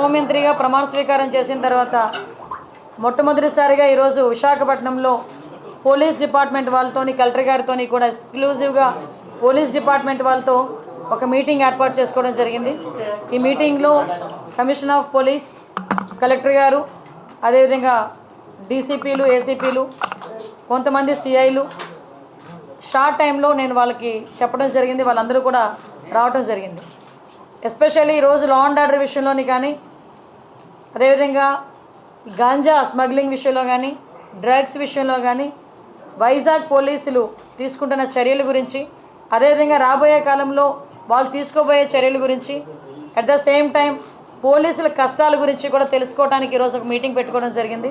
హోంమంత్రిగా ప్రమాణ స్వీకారం చేసిన తర్వాత మొట్టమొదటిసారిగా ఈరోజు విశాఖపట్నంలో పోలీస్ డిపార్ట్మెంట్ వాళ్ళతోని కలెక్టర్ గారితోని కూడా ఎక్స్క్లూజివ్గా పోలీస్ డిపార్ట్మెంట్ వాళ్ళతో ఒక మీటింగ్ ఏర్పాటు చేసుకోవడం జరిగింది. ఈ మీటింగ్లో కమిషన్ ఆఫ్ పోలీస్ కలెక్టర్ గారు అదేవిధంగా డీసీపీలు ఏసీపీలు కొంతమంది సిఐలు షార్ట్ టైంలో నేను వాళ్ళకి చెప్పడం జరిగింది. వాళ్ళందరూ కూడా రావడం జరిగింది. ఎస్పెషల్లీ ఈరోజు లా అండ్ ఆర్డర్ విషయంలోని కానీ అదేవిధంగా గాంజా స్మగ్లింగ్ విషయంలో కానీ డ్రగ్స్ విషయంలో కానీ వైజాగ్ పోలీసులు తీసుకుంటున్న చర్యల గురించి అదేవిధంగా రాబోయే కాలంలో వాళ్ళు తీసుకోబోయే చర్యల గురించి అట్ ద సేమ్ టైం పోలీసుల కష్టాల గురించి కూడా తెలుసుకోవడానికి ఈరోజు ఒక మీటింగ్ పెట్టుకోవడం జరిగింది.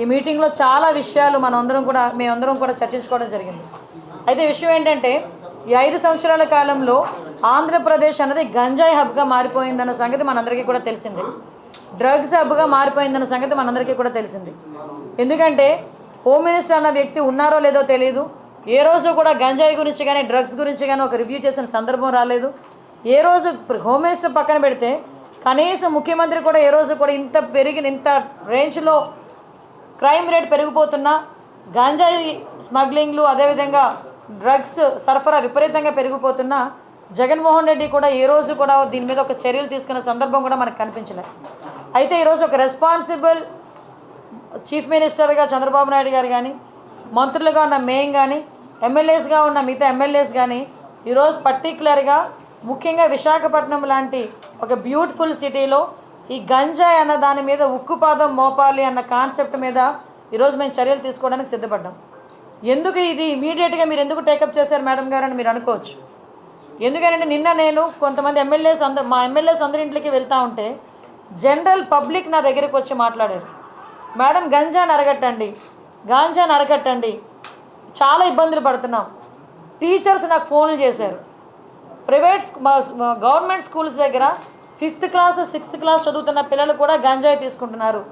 ఈ మీటింగ్లో చాలా విషయాలు మనందరం అందరం కూడా మేమందరం కూడా చర్చించుకోవడం జరిగింది. అయితే విషయం ఏంటంటే ఈ ఐదు సంవత్సరాల కాలంలో ఆంధ్రప్రదేశ్ అన్నది గంజాయి హబ్గా మారిపోయిందన్న సంగతి మనందరికీ కూడా తెలిసిందే. డ్రగ్స్ హబ్గా మారిపోయిందన్న సంగతి మనందరికీ కూడా తెలిసింది. ఎందుకంటే హోమ్ మినిస్టర్ అన్న వ్యక్తి ఉన్నారో లేదో తెలియదు ఏ రోజు కూడా గంజాయి గురించి కానీ డ్రగ్స్ గురించి కానీ ఒక రివ్యూ చేసిన సందర్భం రాలేదు. ఏ రోజు హోమ్ మినిస్టర్ పక్కన పెడితే కనీసం ముఖ్యమంత్రి కూడా ఏ రోజు కూడా ఇంత పెరిగిన ఇంత రేంజ్లో క్రైమ్ రేట్ పెరిగిపోతున్నా గాంజాయి స్మగ్లింగ్లు అదేవిధంగా డ్రగ్స్ సరఫరా విపరీతంగా పెరిగిపోతున్నా జగన్మోహన్ రెడ్డి కూడా ఏ రోజు కూడా దీని మీద ఒక చర్యలు తీసుకున్న సందర్భం కూడా మనకు కనిపించలేదు. అయితే ఈరోజు ఒక రెస్పాన్సిబుల్ చీఫ్ మినిస్టర్గా చంద్రబాబు నాయుడు గారు కానీ మంత్రులుగా ఉన్న మేం కానీ ఎమ్మెల్యేస్గా ఉన్న మిగతా ఎమ్మెల్యేస్ కానీ ఈరోజు పర్టికులర్గా ముఖ్యంగా విశాఖపట్నం లాంటి ఒక బ్యూటిఫుల్ సిటీలో ఈ గంజాయి అన్న దాని మీద ఉక్కుపాదం మోపాలి అన్న కాన్సెప్ట్ మీద ఈరోజు మేము చర్యలు తీసుకోవడానికి సిద్ధపడ్డాం. ఎందుకు ఇది ఇమీడియట్గా మీరు ఎందుకు టేకప్ చేశారు మేడం గారు అని మీరు అనుకోవచ్చు. ఎందుకంటే నిన్న నేను కొంతమంది ఎమ్మెల్యేస్ అందరు మా ఎమ్మెల్యేస్ అందరి ఇంట్లోకి వెళ్తూ ఉంటే జనరల్ పబ్లిక్ నా దగ్గరికి వచ్చి మాట్లాడారు. మేడం గంజాని అరగట్టండి గాంజాని అరగట్టండి చాలా ఇబ్బందులు పడుతున్నాం. టీచర్స్ నాకు ఫోన్లు చేశారు. ప్రైవేట్ స్కూ- గవర్నమెంట్ స్కూల్స్ దగ్గర ఫిఫ్త్ క్లాస్ సిక్స్త్ క్లాస్ చదువుతున్న పిల్లలు కూడా గంజాయి తీసుకుంటున్నారు.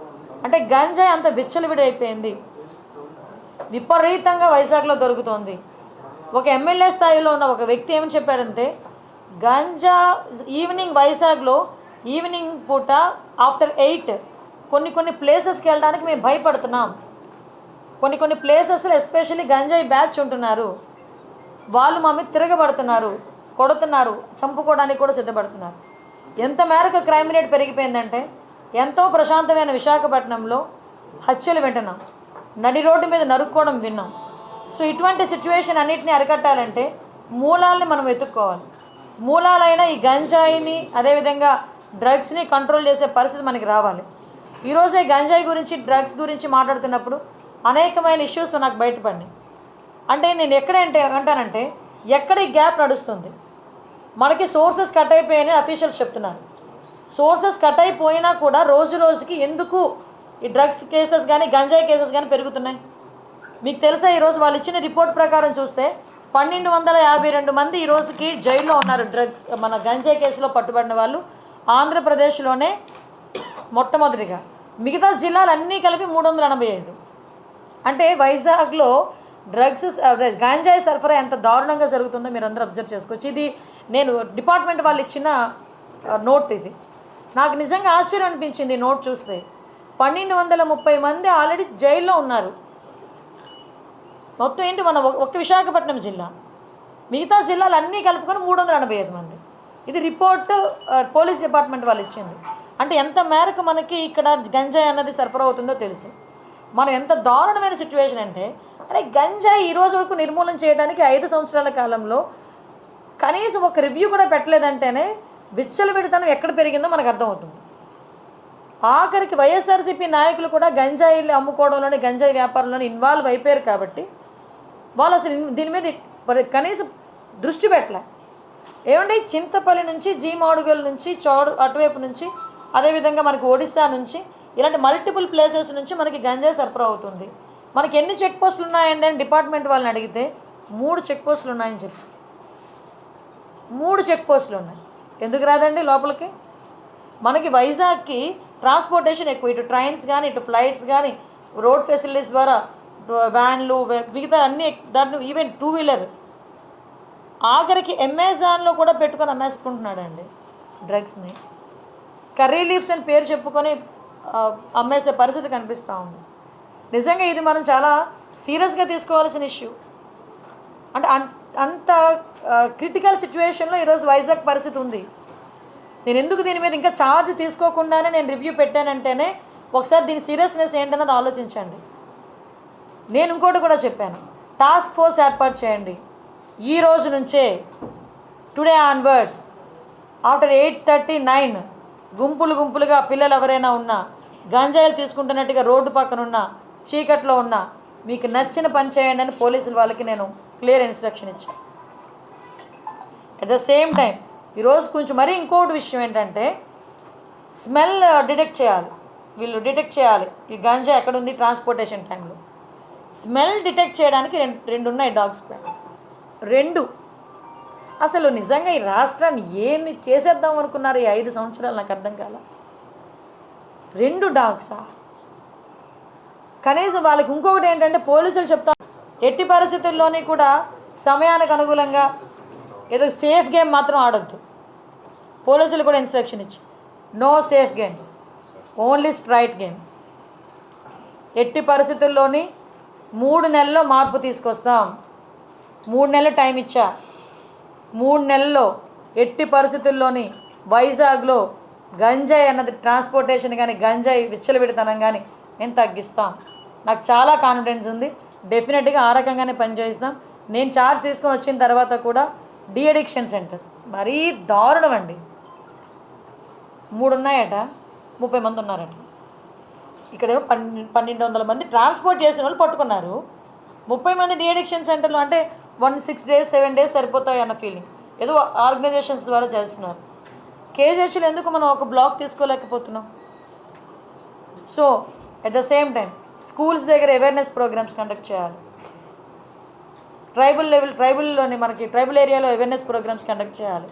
అంటే గంజాయి అంత విచ్చలవిడైపోయింది. విపరీతంగా వైజాగ్లో దొరుకుతోంది. ఒక ఎమ్మెల్యే స్థాయిలో ఉన్న ఒక వ్యక్తి ఏమని చెప్పాడంటే గంజా ఈవినింగ్ వైజాగ్లో ఈవినింగ్ పూట ఆఫ్టర్ ఎయిట్ కొన్ని కొన్ని ప్లేసెస్కి వెళ్ళడానికి మేము భయపడుతున్నాం. కొన్ని కొన్ని ప్లేసెస్లో ఎస్పెషల్లీ గంజాయి బ్యాచ్ ఉంటున్నారు. వాళ్ళు మా మీద తిరగబడుతున్నారు కొడుతున్నారు చంపుకోవడానికి కూడా సిద్ధపడుతున్నారు. ఎంత మేరకు క్రైమ్ రేట్ పెరిగిపోయిందంటే ఎంతో ప్రశాంతమైన విశాఖపట్నంలో హత్యలు వింటున్నాం. నడి రోడ్డు మీద నరుక్కోవడం విన్నాం. సో ఇటువంటి సిచ్యువేషన్ అన్నిటిని అరికట్టాలంటే మూలాల్ని మనం వెతుక్కోవాలి. మూలాలైన ఈ గంజాయిని అదేవిధంగా డ్రగ్స్ని కంట్రోల్ చేసే పరిస్థితి మనకి రావాలి. ఈరోజే గంజాయి గురించి డ్రగ్స్ గురించి మాట్లాడుతున్నప్పుడు అనేకమైన ఇష్యూస్ నాకు బయటపడినాయి అంటే నేను ఎక్కడంటే అంటానంటే ఎక్కడ ఈ గ్యాప్ నడుస్తుంది? మనకి సోర్సెస్ కట్ అయిపోయాయని అఫీషియల్స్ చెప్తున్నారు. సోర్సెస్ కట్ అయిపోయినా కూడా రోజు రోజుకి ఎందుకు ఈ డ్రగ్స్ కేసెస్ కానీ గంజాయి కేసెస్ కానీ పెరుగుతున్నాయి? మీకు తెలుసా ఈరోజు వాళ్ళు ఇచ్చిన రిపోర్ట్ ప్రకారం చూస్తే పన్నెండు వందల యాభై రెండు మంది ఈ రోజుకి జైల్లో ఉన్నారు డ్రగ్స్ మన గంజాయి కేసులో పట్టుబడిన వాళ్ళు. ఆంధ్రప్రదేశ్లోనే మొట్టమొదటిగా. మిగతా జిల్లాలన్నీ కలిపి మూడు వందల ఎనభై ఐదు అంటే వైజాగ్లో డ్రగ్స్ గాంజాయి సరఫరా ఎంత దారుణంగా జరుగుతుందో మీరు అందరూ అబ్జర్వ్ చేసుకోవచ్చు. ఇది నేను డిపార్ట్మెంట్ వాళ్ళు ఇచ్చిన నోట్ ఇది. నాకు నిజంగా ఆశ్చర్యం అనిపించింది నోట్ చూస్తే. పన్నెండు వందల ముప్పై మంది ఆల్రెడీ జైల్లో ఉన్నారు. మొత్తం ఏంటి మన ఒక ఒక్క విశాఖపట్నం జిల్లా. మిగతా జిల్లాలు అన్నీ కలుపుకొని మూడు వందల ఎనభై ఐదు మంది. ఇది రిపోర్ట్ పోలీస్ డిపార్ట్మెంట్ వాళ్ళు ఇచ్చింది. అంటే ఎంత మేరకు మనకి ఇక్కడ గంజాయి అన్నది సరఫరా అవుతుందో తెలుసు. మనం ఎంత దారుణమైన సిచ్యువేషన్ అంటే అరే గంజాయి ఈ రోజు వరకు నిర్మూలన చేయడానికి ఐదు సంవత్సరాల కాలంలో కనీసం ఒక రివ్యూ కూడా పెట్టలేదంటేనే విచ్చలవిడితనం ఎక్కడ పెరిగిందో మనకు అర్థమవుతుంది. ఆఖరికి వైఎస్ఆర్సీపీ నాయకులు కూడా గంజాయిలు అమ్ముకోవడంలోని గంజాయి వ్యాపారంలోని ఇన్వాల్వ్ అయిపోయారు కాబట్టి వాళ్ళు అసలు దీని మీద కనీసం దృష్టి పెట్టలే. ఏమండి చింతపల్లి నుంచి జీమాడుగల్ నుంచి చోడు అటువైపు నుంచి అదేవిధంగా మనకి ఒడిశా నుంచి ఇలాంటి మల్టిపుల్ ప్లేసెస్ నుంచి మనకి గంజాయి సరఫరా అవుతుంది. మనకి ఎన్ని చెక్ పోస్టులు ఉన్నాయండి అని డిపార్ట్మెంట్ వాళ్ళని అడిగితే మూడు చెక్ పోస్టులు ఉన్నాయని చెప్పి. మూడు చెక్ పోస్టులు ఉన్నాయి. ఎందుకు రాదండి లోపలికి? మనకి వైజాగ్కి ట్రాన్స్పోర్టేషన్ ఎక్కువ. ఇటు ట్రైన్స్ కానీ ఇటు ఫ్లైట్స్ కానీ రోడ్ ఫెసిలిటీస్ ద్వారా వ్యాన్లు మిగతా అన్ని దాంట్లో ఈవెన్ టూ వీలర్ ఆఖరికి అమెజాన్లో కూడా పెట్టుకొని అమ్మేసుకుంటున్నాడండి డ్రగ్స్ని. కర్రీ లీవ్స్ అని పేరు చెప్పుకొని అమ్మేసే పరిస్థితి కనిపిస్తూ ఉంది. నిజంగా ఇది మనం చాలా సీరియస్గా తీసుకోవాల్సిన ఇష్యూ. అంటే అన్- అంత క్రిటికల్ సిచ్యువేషన్లో ఈరోజు వైజాగ్ పరిస్థితి ఉంది. నేను ఎందుకు దీని మీద ఇంకా ఛార్జ్ తీసుకోకుండానే నేను రివ్యూ పెట్టానంటేనే ఒకసారి దీని సీరియస్నెస్ ఏంటన్నది ఆలోచించండి. నేను ఇంకోటి కూడా చెప్పాను. టాస్క్ ఫోర్స్ ఏర్పాటు చేయండి. ఈ రోజు నుంచే today onwards after eight thirty nine గుంపులు గుంపులుగా పిల్లలు ఎవరైనా ఉన్నా గంజాయిలు తీసుకుంటున్నట్టుగా రోడ్డు పక్కన ఉన్న చీకట్లో ఉన్న మీకు నచ్చిన పని చేయండి అని పోలీసుల వాళ్ళకి నేను క్లియర్ ఇన్స్ట్రక్షన్ ఇచ్చాను. అట్ ద సేమ్ టైం ఈరోజు కొంచెం మరీ ఇంకోటి విషయం ఏంటంటే స్మెల్ డిటెక్ట్ చేయాలి. వీళ్ళు డిటెక్ట్ చేయాలి. ఈ గంజా ఎక్కడుంది? ట్రాన్స్పోర్టేషన్ టైంలో స్మెల్ డిటెక్ట్ చేయడానికి రెండు రెండు ఉన్నాయి డాగ్స్ రెండు. అసలు నిజంగా ఈ రాష్ట్రాన్ని ఏమి చేసేద్దాం అనుకున్నారు ఈ ఐదు సంవత్సరాలు నాకు అర్థం కాల. రెండు డాగ్సా కనీసం వాళ్ళకి ఇంకొకటి ఏంటంటే పోలీసులు చెప్తా ఎట్టి పరిస్థితుల్లోని కూడా సమయానికి అనుకూలంగా ఏదో సేఫ్ గేమ్ మాత్రం ఆడొద్దు. పోలీసులు కూడా ఇన్స్ట్రక్షన్ ఇచ్చి. No safe games only straight game ఎట్టి పరిస్థితుల్లోని మూడు నెలల్లో మార్పు తీసుకొస్తాం. మూడు నెలలు టైం ఇచ్చా. మూడు నెలల్లో ఎట్టి పరిస్థితుల్లోని వైజాగ్లో గంజాయి అన్నది ట్రాన్స్పోర్టేషన్ కానీ గంజాయి విచ్చలవిడితనం కానీ నేను తగ్గిస్తాను నాకు చాలా కాన్ఫిడెన్స్ ఉంది. డెఫినెట్గా ఆ రకంగానే పనిచేస్తాం నేను ఛార్జ్ తీసుకొని వచ్చిన తర్వాత కూడా డిఅడిక్షన్ సెంటర్స్. మరీ దారుణం అండి. మూడు ఉన్నాయట ముప్పై మంది ఉన్నారట. ఇక్కడేమో పన్నెండు పన్నెండు వందల మంది ట్రాన్స్పోర్ట్ చేసిన వాళ్ళు పట్టుకున్నారు. ముప్పై మంది డిఅడిక్షన్ సెంటర్లు అంటే one six days seven days సరిపోతాయి అన్న ఫీలింగ్ ఏదో ఆర్గనైజేషన్స్ ద్వారా చేస్తున్నారు. కేజీహెచ్లో ఎందుకు మనం ఒక block తీసుకోలేకపోతున్నాం? So at the same time schools దగ్గర అవేర్నెస్ ప్రోగ్రామ్స్ కండక్ట్ చేయాలి. ట్రైబల్ లెవెల్ ట్రైబల్లోని మనకి ట్రైబల్ ఏరియాలో అవేర్నెస్ ప్రోగ్రామ్స్ కండక్ట్ చేయాలి.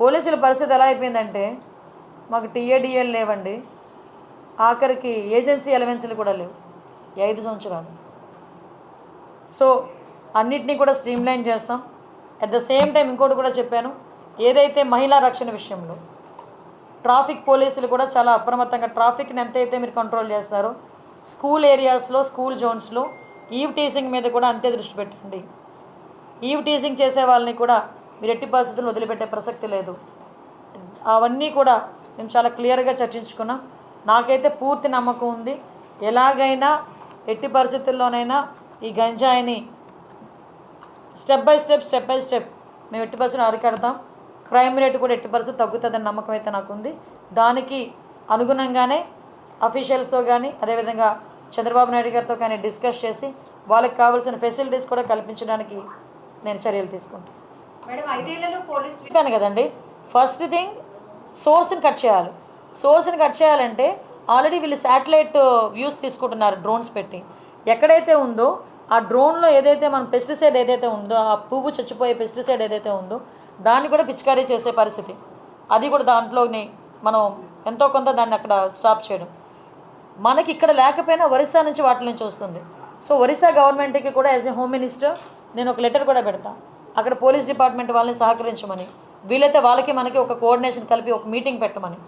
పోలీసుల పరిస్థితి ఎలా అయిపోయిందంటే మాకు టీఏడిఎల్ లేవండి. ఆఖరికి ఏజెన్సీ ఎలవెన్సీలు కూడా లేవు. ఐదు సంవత్సరాలు. సో అన్నిటినీ కూడా స్ట్రీమ్లైన్ చేస్తాం. అట్ ద సేమ్ టైం ఇంకోటి కూడా చెప్పాను. ఏదైతే మహిళా రక్షణ విషయంలో ట్రాఫిక్ పోలీసులు కూడా చాలా అప్రమత్తంగా ట్రాఫిక్ని ఎంతైతే మీరు కంట్రోల్ చేస్తారో స్కూల్ ఏరియాస్లో స్కూల్ జోన్స్లో ఈవ్ టీసింగ్ మీద కూడా అంతే దృష్టి పెట్టండి. ఈవ్ టీసింగ్ చేసే వాళ్ళని కూడా మీరు ఎట్టి పరిస్థితులు వదిలిపెట్టే ప్రసక్తి లేదు. అవన్నీ కూడా మేము చాలా క్లియర్గా చర్చించుకున్నాం. నాకైతే పూర్తి నమ్మకం ఉంది. ఎలాగైనా ఎట్టి పరిస్థితుల్లోనైనా ఈ గంజాయిని step by step step by step మేము ఎట్టి పరిస్థితులు అరికడతాం. క్రైమ్ రేటు కూడా ఎట్టి పరిస్థితి తగ్గుతుందని నమ్మకం అయితే నాకు ఉంది దానికి అనుగుణంగానే అఫీషియల్స్తో కానీ అదేవిధంగా చంద్రబాబు నాయుడు గారితో కానీ డిస్కస్ చేసి వాళ్ళకి కావాల్సిన ఫెసిలిటీస్ కూడా కల్పించడానికి నేను చర్యలు తీసుకుంటాను. కదండి ఫస్ట్ థింగ్ సోర్స్ని కట్ చేయాలి. సోర్స్ని కట్ చేయాలంటే ఆల్రెడీ వీళ్ళు శాటిలైట్ వ్యూస్ తీసుకుంటున్నారు డ్రోన్స్ పెట్టి. ఎక్కడైతే ఉందో ఆ డ్రోన్లో ఏదైతే మన పెస్టిసైడ్ ఏదైతే ఉందో ఆ పువ్వు చచ్చిపోయే పెస్టిసైడ్ ఏదైతే ఉందో దాన్ని కూడా పిచికారీ చేసే పరిస్థితి. అది కూడా దాంట్లోని మనం ఎంతో కొంత దాన్ని అక్కడ స్టాప్ చేయడం. మనకి ఇక్కడ లేకపోయినా ఒరిస్సా నుంచి వాటి నుంచి వస్తుంది. సో ఒరిస్సా గవర్నమెంట్కి కూడా యాజ్ ఎ హోమ్ మినిస్టర్ నేను ఒక లెటర్ కూడా పెడతా. అక్కడ పోలీస్ డిపార్ట్మెంట్ వాళ్ళని సహకరించమని వీలైతే వాళ్ళకి మనకి ఒక కోఆర్డినేషన్ కలిపి ఒక మీటింగ్ పెట్టమని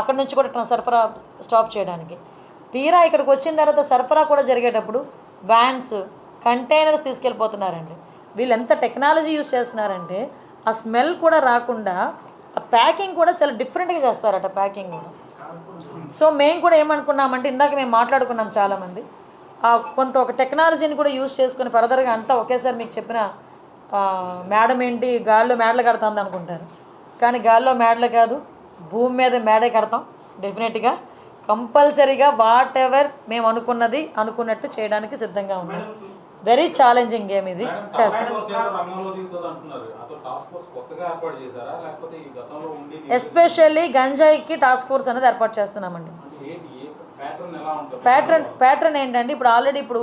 అక్కడ నుంచి కూడా సరఫరా స్టాప్ చేయడానికి. తీరా ఇక్కడికి వచ్చిన తర్వాత సరఫరా కూడా జరిగేటప్పుడు వ్యాన్స్ కంటైనర్స్ తీసుకెళ్ళిపోతున్నారండి. వీళ్ళు ఎంత టెక్నాలజీ యూస్ చేస్తున్నారంటే ఆ స్మెల్ కూడా రాకుండా ఆ ప్యాకింగ్ కూడా చాలా డిఫరెంట్గా చేస్తారట ప్యాకింగ్ కూడా. సో మేము కూడా ఏమనుకున్నామంటే ఇందాక మేము మాట్లాడుకున్నాం చాలామంది ఆ కొంత ఒక టెక్నాలజీని కూడా యూజ్ చేసుకుని ఫర్దర్గా అంతా ఒకేసారి మీకు చెప్పిన మేడం ఏంటి గాల్లో మేడలు కడుతుంది అనుకుంటారు కానీ గాల్లో మేడలు కాదు భూమి మీద మేడే కడతాం డెఫినెట్గా. కంపల్సరీగా వాట్ ఎవర్ మేము అనుకున్నది అనుకున్నట్టు చేయడానికి సిద్ధంగా ఉన్నాం. వెరీ ఛాలెంజింగ్ గేమ్ ఇది. చేస్తాం. ఎస్పెషల్లీ గంజాయికి టాస్క్ ఫోర్స్ అనేది ఏర్పాటు చేస్తున్నామండి. ప్యాటర్న్ ప్యాటర్న్ ఏంటంటే ఇప్పుడు ఆల్రెడీ ఇప్పుడు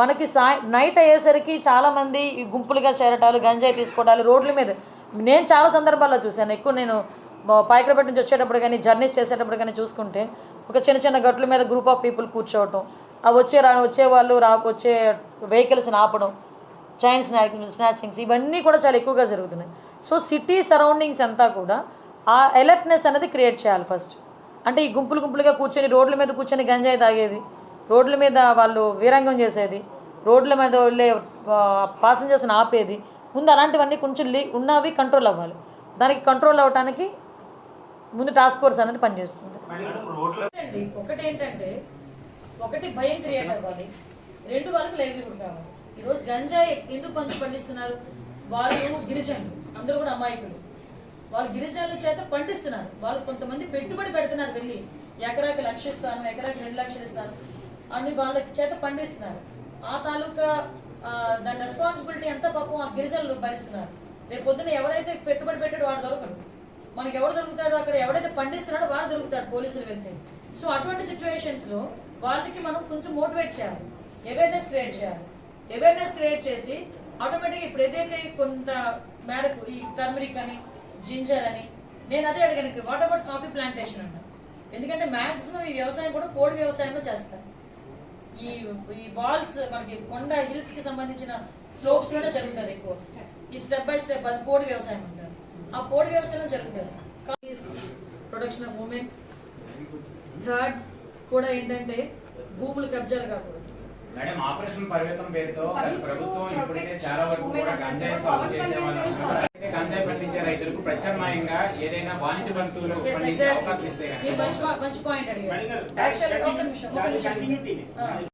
మనకి సాయ నైట్ అయ్యేసరికి చాలామంది ఈ గుంపులుగా చేరటాలు గంజాయి తీసుకోవడాలు రోడ్ల మీద. నేను చాలా సందర్భాల్లో చూశాను. ఎక్కువ నేను పాయకరపేట నుంచి వచ్చేటప్పుడు కానీ జర్నీస్ చేసేటప్పుడు కానీ చూసుకుంటే ఒక చిన్న చిన్న గట్ల మీద గ్రూప్ ఆఫ్ పీపుల్ కూర్చోవటం ఆ వచ్చే రా వచ్చే వాళ్ళు రా వచ్చే వెహికల్స్ని ఆపడం చైన్ స్నాక్ స్నాచింగ్స్ ఇవన్నీ కూడా చాలా ఎక్కువగా జరుగుతున్నాయి. సో సిటీ సరౌండింగ్స్ అంతా కూడా ఆ అలర్ట్నెస్ అనేది క్రియేట్ చేయాలి ఫస్ట్ అంటే ఈ గుంపులు గుంపులుగా కూర్చొని రోడ్ల మీద కూర్చొని గంజాయి తాగేది రోడ్ల మీద వాళ్ళు వీరంగం చేసేది రోడ్ల మీద వెళ్ళే పాసెంజర్స్ని ఆపేది ముందు అలాంటివన్నీ కొంచెం లీ ఉన్నవి కంట్రోల్ అవ్వాలి. దానికి కంట్రోల్ అవ్వటానికి ముందు టాస్క్ ఫోర్స్ అనేది పనిచేస్తుంది. అండి ఒకటి ఏంటంటే ఒకటి భయం క్రియేట్ అవ్వాలి. రెండు వాళ్ళకి లైవ్లీహుడ్ కావాలి. ఈరోజు గంజాయి ఎందుకు పంచి పండిస్తున్నారు? వాళ్ళు గిరిజనులు అందరూ కూడా అమాయకులు. వాళ్ళు గిరిజనుల చేత పండిస్తున్నారు. వాళ్ళు కొంతమంది పెట్టుబడి పెడుతున్నారు వెళ్ళి. ఎకరాకి లక్ష ఇస్తాను ఎకరాకి రెండు లక్షలు ఇస్తాను అని వాళ్ళ చేత పండిస్తున్నారు. ఆ తాలూకా దాని రెస్పాన్సిబిలిటీ ఎంత పాపం ఆ గిరిజనులు భరిస్తున్నారు. రేపు పొద్దున ఎవరైతే పెట్టుబడి పెట్టాడో వాడు దొరకడు. మనకి ఎవరు దొరుకుతాడో? అక్కడ ఎవడైతే పండిస్తున్నాడో వాడు దొరుకుతాడు పోలీసులు వెళ్తే సో అటువంటి సిచ్యువేషన్స్లో వాళ్ళకి మనం కొంచెం మోటివేట్ చేయాలి. అవేర్నెస్ క్రియేట్ చేయాలి. అవేర్నెస్ క్రియేట్ చేసి ఆటోమేటిక్గా ఇప్పుడు ఏదైతే కొంత మేరకు ఈ టర్మరిక్ అని జింజర్ అని నేను అదే అడిగాను వాట్ అబౌట్ కాఫీ ప్లాంటేషన్ అంట. ఎందుకంటే మ్యాక్సిమం ఈ వ్యవసాయం కూడా కోడి వ్యవసాయంలో చేస్తారు. ఈ ఈ వాల్స్ మనకి కొండ హిల్స్కి సంబంధించిన స్లోప్స్ కూడా జరుగుతుంది ఎక్కువ. ఈ స్టెప్ బై స్టెప్ అది కోడి వ్యవసాయం అంటారు. ఆ పోడి వ్యవసాయం జరుగుతుంది. ప్రొడక్షన్ ఆఫ్ ఉమెన్ థర్డ్ కూడా ఏంటంటే భూములు కబ్జాలు కాకూడదు. మేడం ఆపరేషన్ పరివేతం పేరుతో ప్రభుత్వం ఇప్పటికే చాలా వరకు కూడా గంజాయి సాగు చేసే గంజాయి పండించే రైతులకు ప్రత్యామ్నాయంగా ఏదైనా వాణిజ్య Yes, పండించే. అవకాశం ఇస్తే